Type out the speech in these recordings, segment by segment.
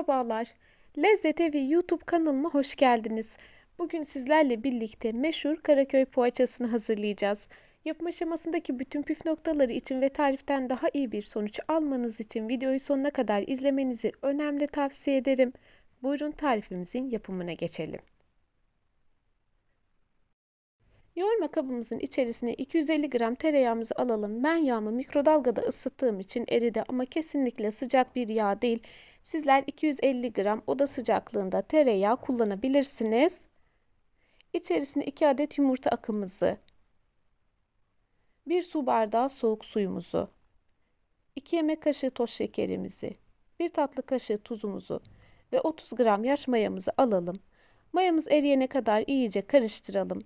Merhabalar. Lezzet Evi YouTube kanalıma hoş geldiniz. Bugün sizlerle birlikte meşhur Karaköy poğaçasını hazırlayacağız. Yapım aşamasındaki bütün püf noktaları için ve tariften daha iyi bir sonuç almanız için videoyu sonuna kadar izlemenizi önemli tavsiye ederim. Buyurun tarifimizin yapımına geçelim. Yoğurma kabımızın içerisine 250 gram tereyağımızı alalım. Ben yağımı mikrodalgada ısıttığım için eridi ama kesinlikle sıcak bir yağ değil. Sizler 250 gram oda sıcaklığında tereyağı kullanabilirsiniz. İçerisine 2 adet yumurta akımızı, 1 su bardağı soğuk suyumuzu, 2 yemek kaşığı toz şekerimizi, 1 tatlı kaşığı tuzumuzu ve 30 gram yaş mayamızı alalım. Mayamız eriyene kadar iyice karıştıralım.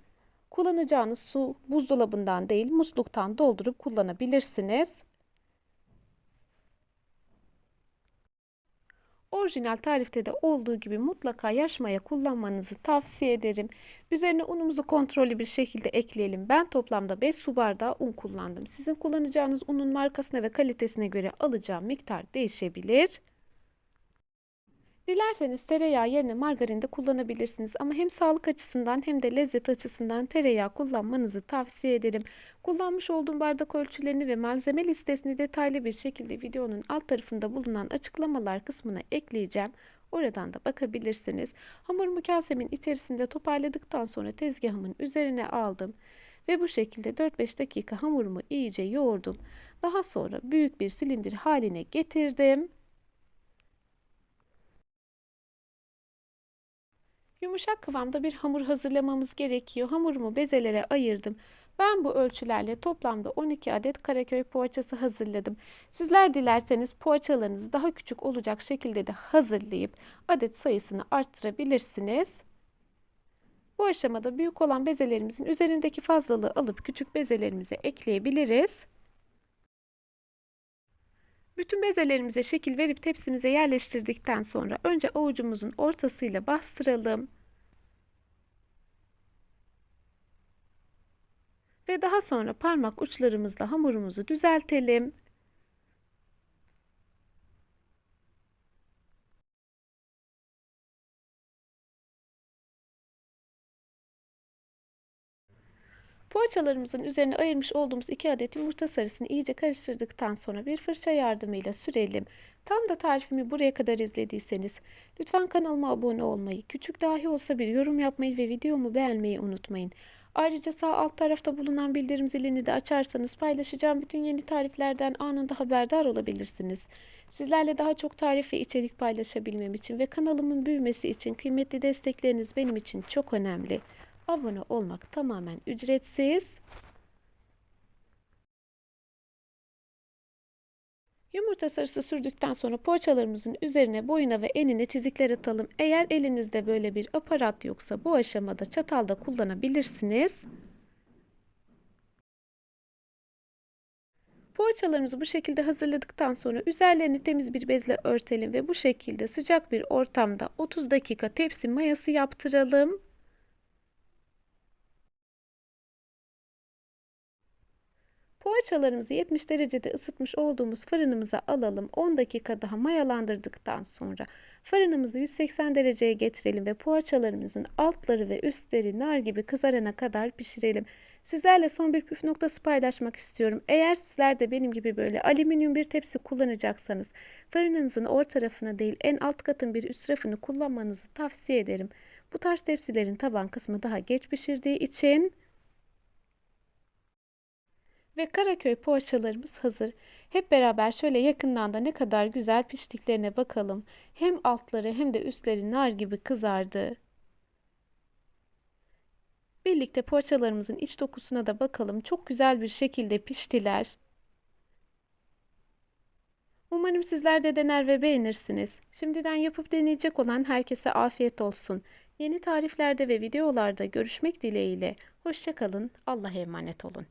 Kullanacağınız su buzdolabından değil musluktan doldurup kullanabilirsiniz. Orijinal tarifte de olduğu gibi mutlaka yaş maya kullanmanızı tavsiye ederim. Üzerine unumuzu kontrollü bir şekilde ekleyelim. Ben toplamda 5 su bardağı un kullandım. Sizin kullanacağınız unun markasına ve kalitesine göre alacağım miktar değişebilir. Dilerseniz tereyağı yerine margarin de kullanabilirsiniz ama hem sağlık açısından hem de lezzet açısından tereyağı kullanmanızı tavsiye ederim. Kullanmış olduğum bardak ölçülerini ve malzeme listesini detaylı bir şekilde videonun alt tarafında bulunan açıklamalar kısmına ekleyeceğim. Oradan da bakabilirsiniz. Hamurumu kasemin içerisinde toparladıktan sonra tezgahımın üzerine aldım ve bu şekilde 4-5 dakika hamurumu iyice yoğurdum. Daha sonra büyük bir silindir haline getirdim. Yumuşak kıvamda bir hamur hazırlamamız gerekiyor. Hamurumu bezelere ayırdım. Ben bu ölçülerle toplamda 12 adet Karaköy poğaçası hazırladım. Sizler dilerseniz poğaçalarınızı daha küçük olacak şekilde de hazırlayıp adet sayısını arttırabilirsiniz. Bu aşamada büyük olan bezelerimizin üzerindeki fazlalığı alıp küçük bezelerimize ekleyebiliriz. Bütün bezelerimize şekil verip tepsimize yerleştirdikten sonra önce avucumuzun ortasıyla bastıralım. Ve daha sonra parmak uçlarımızla hamurumuzu düzeltelim. Poğaçalarımızın üzerine ayırmış olduğumuz 2 adet yumurta sarısını iyice karıştırdıktan sonra bir fırça yardımıyla sürelim. Tam da tarifimi buraya kadar izlediyseniz lütfen kanalıma abone olmayı, küçük dahi olsa bir yorum yapmayı ve videomu beğenmeyi unutmayın. Ayrıca sağ alt tarafta bulunan bildirim zilini de açarsanız paylaşacağım bütün yeni tariflerden anında haberdar olabilirsiniz. Sizlerle daha çok tarif ve içerik paylaşabilmem için ve kanalımın büyümesi için kıymetli destekleriniz benim için çok önemli. Abone olmak tamamen ücretsiz. Yumurta sarısı sürdükten sonra poğaçalarımızın üzerine boyuna ve enine çizikler atalım. Eğer elinizde böyle bir aparat yoksa bu aşamada çatalda kullanabilirsiniz. Poğaçalarımızı bu şekilde hazırladıktan sonra üzerlerini temiz bir bezle örtelim ve bu şekilde sıcak bir ortamda 30 dakika tepsi mayası yaptıralım. Poğaçalarımızı 70 derecede ısıtmış olduğumuz fırınımıza alalım. 10 dakika daha mayalandırdıktan sonra fırınımızı 180 dereceye getirelim ve poğaçalarımızın altları ve üstleri nar gibi kızarana kadar pişirelim. Sizlerle son bir püf noktası paylaşmak istiyorum. Eğer sizler de benim gibi böyle alüminyum bir tepsi kullanacaksanız fırınınızın orta tarafına değil en alt katın bir üst tarafını kullanmanızı tavsiye ederim. Bu tarz tepsilerin taban kısmı daha geç pişirdiği için ve Karaköy poğaçalarımız hazır. Hep beraber şöyle yakından da ne kadar güzel piştiklerine bakalım. Hem altları hem de üstleri nar gibi kızardı. Birlikte poğaçalarımızın iç dokusuna da bakalım. Çok güzel bir şekilde piştiler. Umarım sizler de dener ve beğenirsiniz. Şimdiden yapıp deneyecek olan herkese afiyet olsun. Yeni tariflerde ve videolarda görüşmek dileğiyle. Hoşçakalın. Allah'a emanet olun.